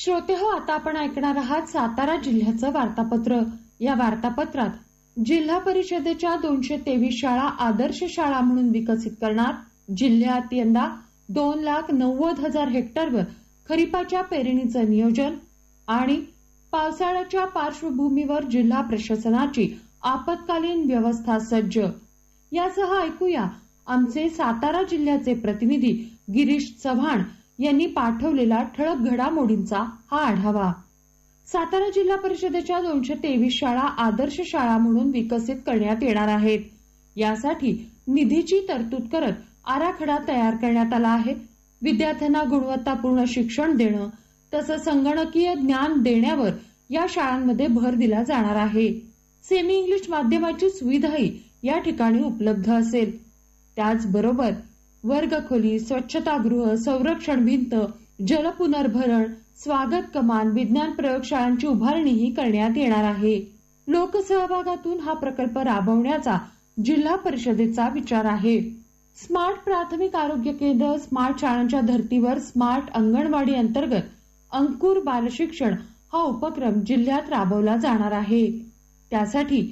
श्रोते हो आता आपण ऐकणार आहात सातारा जिल्ह्याचं वार्तापत्र. या वार्तापत्रात जिल्हा परिषदेच्या दोनशे तेवीस शाळा आदर्श शाळा म्हणून विकसित करणार. जिल्ह्यात यंदा दोन लाख नव्वद हजार हेक्टरवर खरीपाच्या पेरणीचं नियोजन आणि पावसाळ्याच्या पार्श्वभूमीवर जिल्हा प्रशासनाची आपत्कालीन व्यवस्था सज्ज. यासह ऐकूया आमचे सातारा जिल्ह्याचे प्रतिनिधी गिरीश चव्हाण यांनी पाठवलेला ठळक घडामोडींचा हा आढावा. सातारा जिल्हा परिषदेच्या दोनशे तेवीस शाळा आदर्श शाळा म्हणून विकसित करण्यात येणार आहेत. यासाठी निधीची तरतूद करत आराखडा तयार करण्यात आला आहे. विद्यार्थ्यांना गुणवत्तापूर्ण शिक्षण देणं तसंच संगणकीय ज्ञान देण्यावर या शाळांमध्ये भर दिला जाणार आहे. सेमी इंग्लिश माध्यमाची सुविधाही या ठिकाणी उपलब्ध असेल. त्याचबरोबर वर्गखोली स्वच्छतागृह संरक्षण भिंत जलपुनर्भरण स्वागत कमान विज्ञान प्रयोगशाळांची उभारणीही करण्यात येणार आहे. लोकसहभागातून हा प्रकल्प राबवण्याचा जिल्हा परिषदेचा विचार आहे. स्मार्ट प्राथमिक आरोग्य केंद्र स्मार्ट शाळांच्या धर्तीवर स्मार्ट अंगणवाडी अंतर्गत अंकुर बालशिक्षण हा उपक्रम जिल्ह्यात राबवला जाणार आहे. त्यासाठी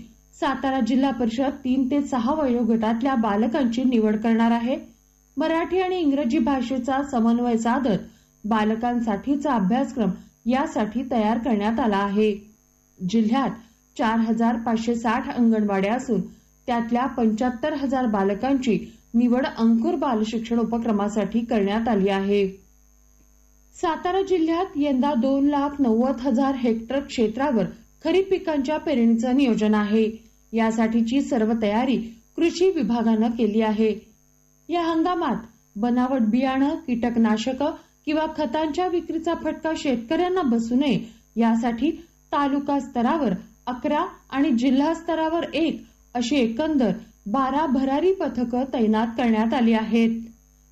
सातारा जिल्हा परिषद तीन ते सहा वयोगटातल्या बालकांची निवड करणार आहे. मराठी आणि इंग्रजी भाषेचा समन्वय साधत बालकांसाठीचा अभ्यासक्रम यासाठी तयार करण्यात आला आहे. जिल्ह्यात चार हजार पाचशे साठ अंगणवाड्या असून त्यातल्या पंच्याहत्तर हजार बालकांची निवड अंकुर बालशिक्षण उपक्रमासाठी करण्यात आली आहे. सातारा जिल्ह्यात यंदा दोन लाख नव्वद हजार हेक्टर क्षेत्रावर खरीप पिकांच्या पेरणीचं नियोजन आहे. यासाठीची सर्व तयारी कृषी विभागानं केली आहे. या हंगामात बनावट बियाणं कीटकनाशक किंवा खतांच्या विक्रीचा फटका शेतकऱ्यांना बसू नये. यासाठी तालुका स्तरावर अकरा आणि जिल्हा स्तरावर एक अशी एकंदर बारा भरारी पथकं तैनात करण्यात आली आहेत.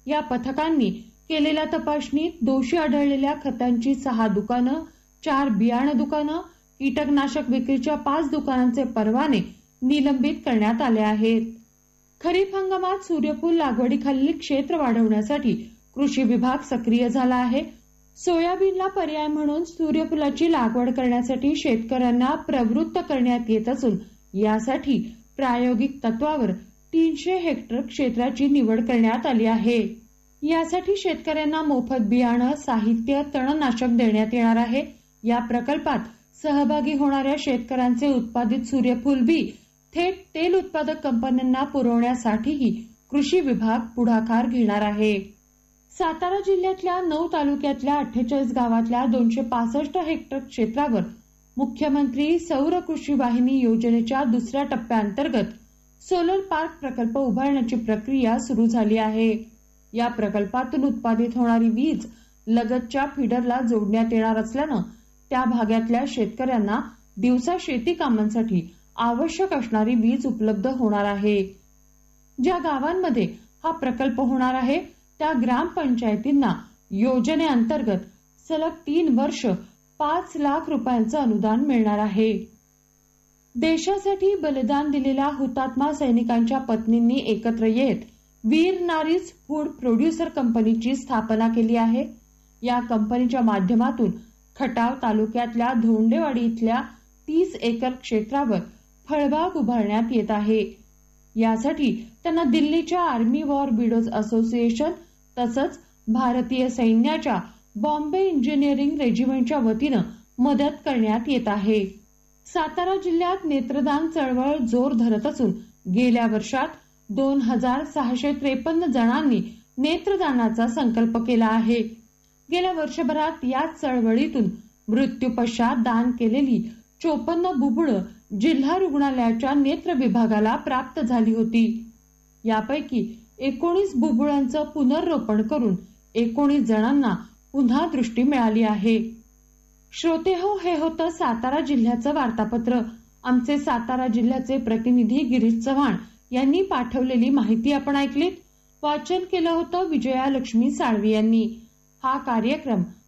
या पथकांनी केलेल्या तपासणीत दोषी आढळलेल्या खतांची सहा दुकानं चार बियाणं दुकानं कीटकनाशक विक्रीच्या पाच दुकानांचे परवाने निलंबित करण्यात आले आहेत. खरीप हंगामात सूर्यफूल लागवडीखालील क्षेत्र वाढवण्यासाठी कृषी विभाग सक्रिय झाला आहे. सोयाबीनला पर्याय म्हणून सूर्यफुलाची लागवड करण्यासाठी शेतकऱ्यांना प्रवृत्त करण्यात येत असून यासाठी प्रायोगिक तत्वावर तीनशे हेक्टर क्षेत्राची निवड करण्यात आली आहे. यासाठी शेतकऱ्यांना मोफत बियाणं साहित्य तणनाशक देण्यात येणार आहे. या प्रकल्पात सहभागी होणाऱ्या शेतकऱ्यांचे उत्पादित सूर्यफूल बी थेट तेल उत्पादक कंपन्यांना पुरवण्यासाठीही कृषी विभाग पुढाकार घेणार आहे. सातारा जिल्ह्यातल्या नऊ तालुक्यातल्या अठ्ठेचाळीस गावातल्या दोनशे पासष्ट हेक्टर क्षेत्रावर मुख्यमंत्री सौर कृषी वाहिनी योजनेच्या दुसऱ्या टप्प्याअंतर्गत सोलर पार्क प्रकल्प उभारण्याची प्रक्रिया सुरू झाली आहे. या प्रकल्पातून उत्पादित होणारी वीज लगतच्या फिडरला जोडण्यात येणार असल्यानं त्या भागातल्या शेतकऱ्यांना दिवसा शेती कामांसाठी आवश्यक असणारी वीज उपलब्ध होणार आहे. ज्या गावांमध्ये हा प्रकल्प होणार आहे त्या ग्रामपंचायतींना योजनेअंतर्गत सलग तीन वर्ष पाच लाख रुपयांचं अनुदान मिळणार आहे. देशासाठी बलिदान दिलेल्या हुतात्मा सैनिकांच्या पत्नींनी एकत्र येत वीर नारीज फूड प्रोड्युसर कंपनीची स्थापना केली आहे. या कंपनीच्या माध्यमातून खटाव तालुक्यातल्या धोंडेवाडी इथल्या तीस एकर क्षेत्रावर फळबाग उभारण्यात येत आहे. यासाठी त्यांना दिल्लीच्या आर्मी वॉर बिडोज असोसिएशन तसंच भारतीय सैन्याच्या बॉम्बे इंजिनिअरिंग रेजिमेंटच्या वतीनं मदत करण्यात येत आहे. सातारा जिल्ह्यात नेत्रदान चळवळ जोर धरत असून गेल्या वर्षात दोन हजार सहाशे त्रेपन्न जणांनी नेत्रदानाचा संकल्प केला आहे. गेल्या वर्षभरात याच चळवळीतून मृत्यू पश्चात दान केलेली चोपन्न बुबुळ जिल्हा रुग्णालयाच्या नेत्र विभागाला प्राप्त झाली होती. यापैकी एकोणीस बुबुळांचं पुनर्रोपण करून एकोणीस जणांना पुन्हा दृष्टी मिळाली आहे. श्रोते हो हे होतं सातारा जिल्ह्याचं वार्तापत्र. आमचे सातारा जिल्ह्याचे प्रतिनिधी गिरीश चव्हाण यांनी पाठवलेली माहिती आपण ऐकलीत. वाचन केलं होतं विजया लक्ष्मी साळवी यांनी. हा कार्यक्रम